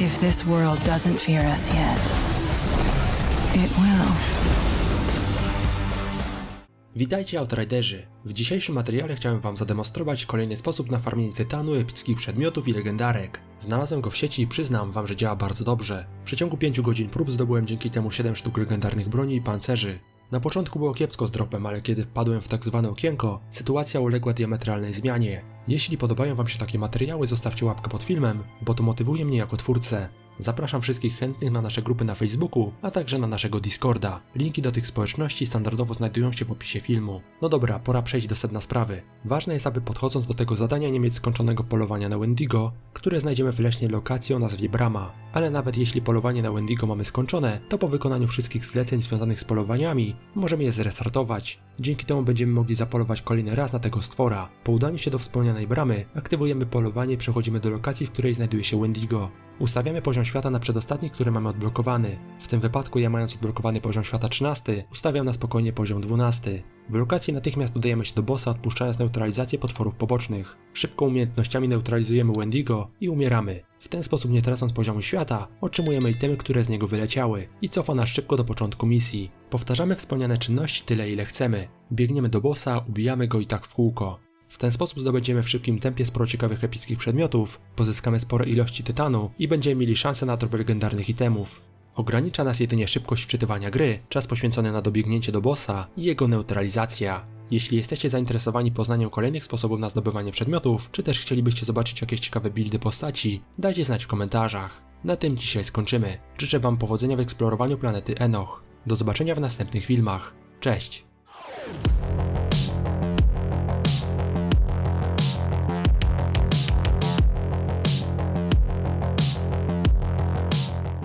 If this world doesn't fear us yet, it will. Witajcie Outriderzy! W dzisiejszym materiale chciałem wam zademonstrować kolejny sposób na farmienie tytanu, epickich przedmiotów i legendarek. Znalazłem go w sieci i przyznam wam, że działa bardzo dobrze. W przeciągu 5 godzin prób zdobyłem dzięki temu 7 sztuk legendarnych broni i pancerzy. Na początku było kiepsko z dropem, ale kiedy wpadłem w tak zwane okienko, sytuacja uległa diametralnej zmianie. Jeśli podobają wam się takie materiały, zostawcie łapkę pod filmem, bo to motywuje mnie jako twórcę. Zapraszam wszystkich chętnych na nasze grupy na Facebooku, a także na naszego Discorda. Linki do tych społeczności standardowo znajdują się w opisie filmu. No dobra, pora przejść do sedna sprawy. Ważne jest, aby podchodząc do tego zadania nie mieć skończonego polowania na Wendigo, które znajdziemy w leśnej lokacji o nazwie Brama. Ale nawet jeśli polowanie na Wendigo mamy skończone, to po wykonaniu wszystkich zleceń związanych z polowaniami, możemy je zrestartować. Dzięki temu będziemy mogli zapolować kolejny raz na tego stwora. Po udaniu się do wspomnianej bramy, aktywujemy polowanie i przechodzimy do lokacji, w której znajduje się Wendigo. Ustawiamy poziom świata na przedostatni, który mamy odblokowany. W tym wypadku ja mając odblokowany poziom świata 13, ustawiam na spokojnie poziom 12. W lokacji natychmiast udajemy się do bossa, odpuszczając neutralizację potworów pobocznych. Szybko umiejętnościami neutralizujemy Wendigo i umieramy. W ten sposób nie tracąc poziomu świata, otrzymujemy itemy, które z niego wyleciały i cofa nas szybko do początku misji. Powtarzamy wspomniane czynności tyle ile chcemy. Biegniemy do bossa, ubijamy go i tak w kółko. W ten sposób zdobędziemy w szybkim tempie sporo ciekawych epickich przedmiotów, pozyskamy spore ilości tytanu i będziemy mieli szansę na drop legendarnych itemów. Ogranicza nas jedynie szybkość wczytywania gry, czas poświęcony na dobiegnięcie do bossa i jego neutralizacja. Jeśli jesteście zainteresowani poznaniem kolejnych sposobów na zdobywanie przedmiotów, czy też chcielibyście zobaczyć jakieś ciekawe buildy postaci, dajcie znać w komentarzach. Na tym dzisiaj skończymy. Życzę Wam powodzenia w eksplorowaniu planety Enoch. Do zobaczenia w następnych filmach. Cześć!